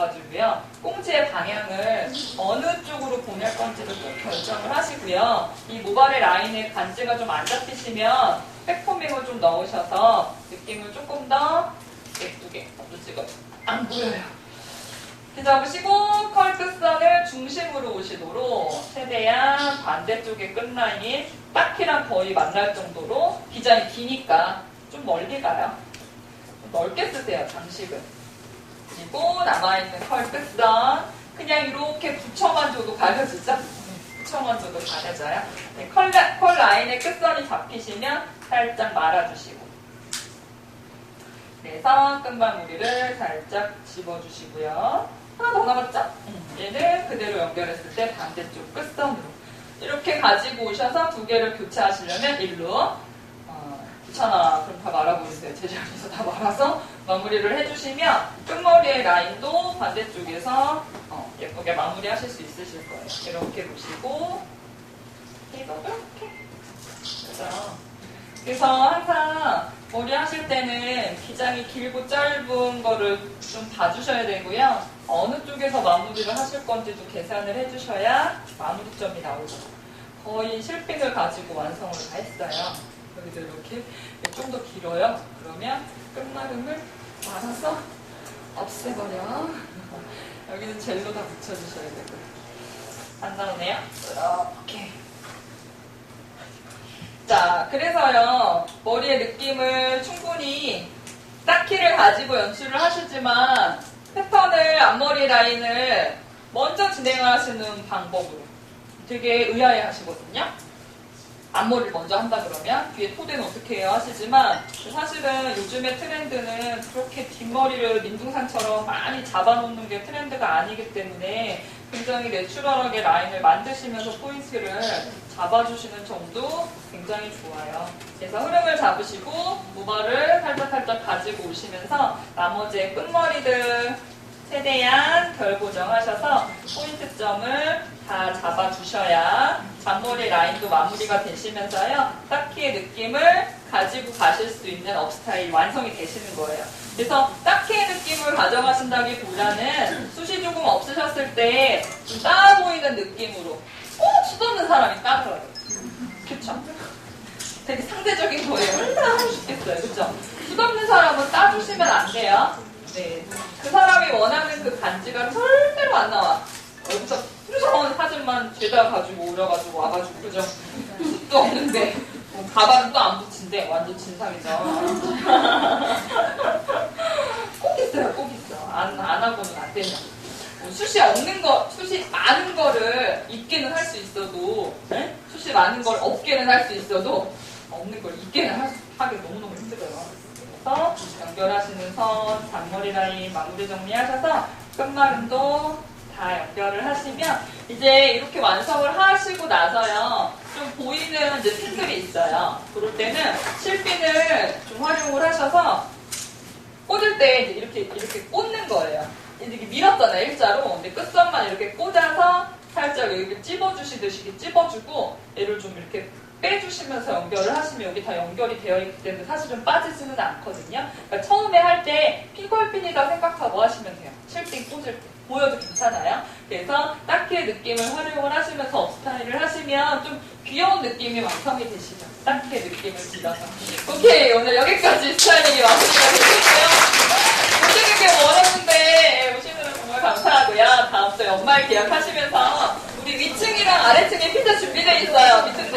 가지고요. 꽁지의 방향을 어느 쪽으로 보낼 건지를 꼭 결정을 하시고요. 이 모발의 라인에 간지가 좀 안 잡히시면 백포밍을 좀 넣으셔서 느낌을 조금 더 예쁘게 먼저 찍어. 안 보여요. 잡으시고 컬 끝선을 중심으로 오시도록 최대한 반대쪽의 끝라인 딱히랑 거의 만날 정도로 기장이 기니까 좀 멀리 가요. 좀 넓게 쓰세요, 장식은. 그리고 남아있는 컬 끝선 그냥 이렇게 붙여만 줘도 가려지죠? 붙여만 줘도 가려져요. 네, 컬, 라- 컬 라인의 끝선이 잡히시면 살짝 말아주시고 그래서 끝마무리를 살짝 집어주시고요. 하나 더 남았죠? 음, 얘를 그대로 연결했을 때 반대쪽 끝선으로 이렇게 가지고 오셔서 두 개를 교체하시려면 일로 어, 귀찮아 그럼 다 말아보세요 제 자리에서 다 말아서 마무리를 해주시면 끝머리의 라인도 반대쪽에서 어, 예쁘게 마무리하실 수 있으실 거예요 이렇게 보시고 이렇게 그렇죠 그래서 항상 머리 하실 때는 기장이 길고 짧은 거를 좀 봐주셔야 되고요. 어느 쪽에서 마무리를 하실 건지도 계산을 해주셔야 마무리점이 나오고 거의 실핀을 가지고 완성을 다 했어요. 여기도 이렇게 좀 더 길어요. 그러면 끝마름을 말아서 없애버려. 여기는 젤로 다 붙여주셔야 되고요. 안 나오네요? 이렇게. 자, 그래서요, 머리의 느낌을 충분히 딱히를 가지고 연출을 하시지만, 패턴을, 앞머리 라인을 먼저 진행하시는 방법으로 되게 의아해 하시거든요. 앞머리를 먼저 한다 그러면 뒤에 토대는 어떻게 해요 하시지만 사실은 요즘의 트렌드는 그렇게 뒷머리를 민둥산처럼 많이 잡아놓는 게 트렌드가 아니기 때문에 굉장히 내추럴하게 라인을 만드시면서 포인트를 잡아주시는 점도 굉장히 좋아요. 그래서 흐름을 잡으시고 모발을 살짝살짝 가지고 오시면서 나머지의 끝머리들 최대한 결 고정하셔서 포인트점을 다 잡아주셔야 잔머리 라인도 마무리가 되시면서요. 딱히의 느낌을 가지고 가실 수 있는 업스타일 완성이 되시는 거예요. 그래서 딱히의 느낌을 가져가신다기보다는 숱이 조금 없으셨을 때 좀 따아 보이는 느낌으로 꼭 수없는 사람이 따더라고요. 그쵸? 되게 상대적인 거예요. 얼마나 하고 싶겠어요. 그쵸? 수없는 사람은 따주시면 안 돼요. 네. 그 사람이 원하는 그 간지가 절대로 안 나와. 사진만 죄다 가지고 오려가지고 와가지고 그죠? 숱도 없는데 뭐 가방도 안 붙인데 완전 진상이죠. 꼭 있어요, 꼭 있어. 안, 안 하고는 안 되냐. 뭐 숱이 없는 거, 숱이 많은 거를 있게는 할 수 있어도, 네? 숱이 많은 걸 없게는 할 수 있어도, 없는 걸 있게는 할 수, 하기 너무너무 힘들어요. 연결하시는 선, 잔머리 라인 마무리 정리하셔서 끝마름도 다 연결을 하시면 이제 이렇게 완성을 하시고 나서요 좀 보이는 이제 핀들이 있어요. 그럴 때는 실핀을 좀 활용을 하셔서 꽂을 때 이렇게 이렇게 꽂는 거예요. 이렇게 밀었잖아요 일자로. 근데 끝선만 이렇게 꽂아서 살짝 여기 찝어주시듯이 이렇게 찝어주고 얘를 좀 이렇게 빼주시면서 연결을 하시면 여기 다 연결이 되어 있기 때문에 사실은 빠지지는 않거든요. 그러니까 처음에 할 때 핑컬핀이다 생각하고 하시면 돼요. 실핀 꽂을 때. 보여도 괜찮아요. 그래서 딱히의 느낌을 활용을 하시면서 업스타일을 하시면 좀 귀여운 느낌이 완성이 되시죠. 딱히의 느낌을 빌려서. 오케이, 오늘 여기까지 스타일링이 완성이 되셨고요. 오시는 게 원했는데 오시느라 정말 감사하고요. 다음 주에 연말 계약하시면서 우리 위층이랑 아래층에 피자 준비되어 있어요. 밑층